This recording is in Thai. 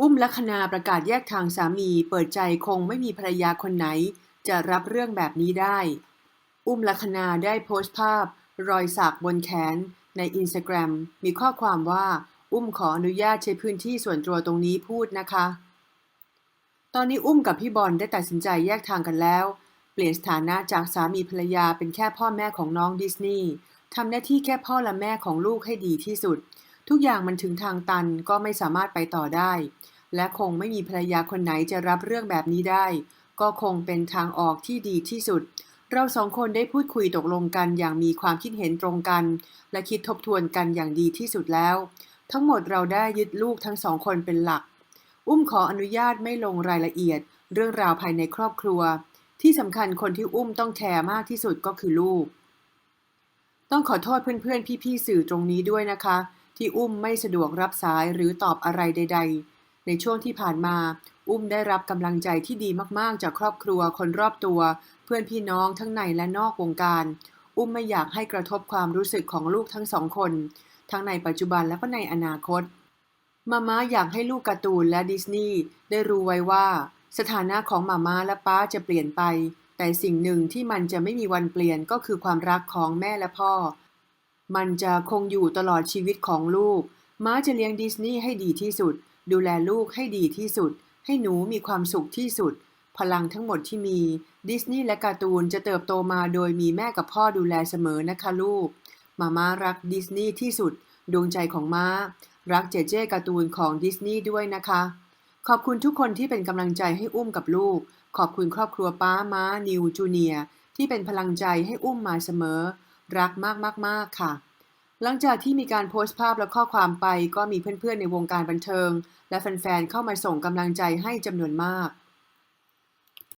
อุ้มลัคนาประกาศแยกทางสามี เปิดใจคงไม่มีภรรยาคนไหน จะรับเรื่องแบบนี้ได้ อุ้มลัคนาได้โพสต์ภาพ รอยสักบนแขน ในอินสตาแกรมมีข้อความว่า อุ้มขออนุญาตใช้พื้นที่ส่วนตัวตรงนี้พูดนะคะ ตอนนี้อุ้มกับพี่บอลได้ตัดสินใจแยกทางกันแล้ว เปลี่ยนสถานะจากสามีภรรยาเป็นแค่พ่อแม่ของน้องดิสนีย์ทำหน้าที่แค่พ่อและแม่ของลูกให้ดีที่สุด ทุกอย่างมันถึงทางตันก็ไม่สามารถไปต่อได้ และคงไม่มีภรรยาคนไหนจะรับเรื่องแบบนี้ได้ ก็คงเป็นทางออกที่ดีที่สุด เราสองคนได้พูดคุยตกลงกันอย่างมีความคิดเห็นตรงกัน และคิดทบทวนกันอย่างดีที่สุดแล้ว ทั้งหมดเราได้ยึดลูกทั้งสองคนเป็นหลัก อุ้มขออนุญาตไม่ลงรายละเอียด เรื่องราวภายในครอบครัว ที่สำคัญคนที่อุ้มต้องแคร์มากที่สุดก็คือลูก ต้องขอโทษเพื่อนๆพี่ๆสื่อตรงนี้ด้วยนะคะ ที่อุ้มไม่สะดวกรับสายหรือตอบอะไรใด ๆ ในช่วงที่ผ่านมา อุ้มได้รับกำลังใจที่ดีมากๆ จากครอบครัวคนรอบตัว เพื่อนพี่น้องทั้งในและนอกวงการ อุ้มไม่อยากให้กระทบความรู้สึกของลูกทั้งสองคน ทั้งในปัจจุบันและก็ในอนาคตมาม่าอยากให้ลูกการ์ตูนและดิสนีย์ได้รู้ไว้ว่า สถานะของมาม่าและป้าจะเปลี่ยนไป แต่สิ่งหนึ่งที่มันจะไม่มีวันเปลี่ยนก็คือความรักของแม่และพ่อ มันจะคงอยู่ตลอดชีวิตของลูก ม้าจะเลี้ยงดิสนีย์ให้ดีที่สุด ดูแลลูกให้ดีที่สุด ให้หนูมีความสุขที่สุด พลังทั้งหมดที่มี ดิสนีย์และการ์ตูนจะเติบโตมาโดยมีแม่กับพ่อดูแลเสมอนะคะลูก มาม่ารักดิสนีย์ที่สุด ดวงใจของม้า รักเจเจการ์ตูนของดิสนีย์ด้วยนะคะ ขอบคุณทุกคนที่เป็นกำลังใจให้อุ้มกับลูก ขอบคุณครอบครัวป้าม้านิวจูเนียที่เป็นพลังใจให้อุ้มมาเสมอ รักมากๆๆค่ะ หลังจากที่มีการโพสต์ภาพและข้อความไป ก็มีเพื่อนๆในวงการบันเทิง และแฟนๆเข้ามาส่งกำลังใจให้จำนวนมาก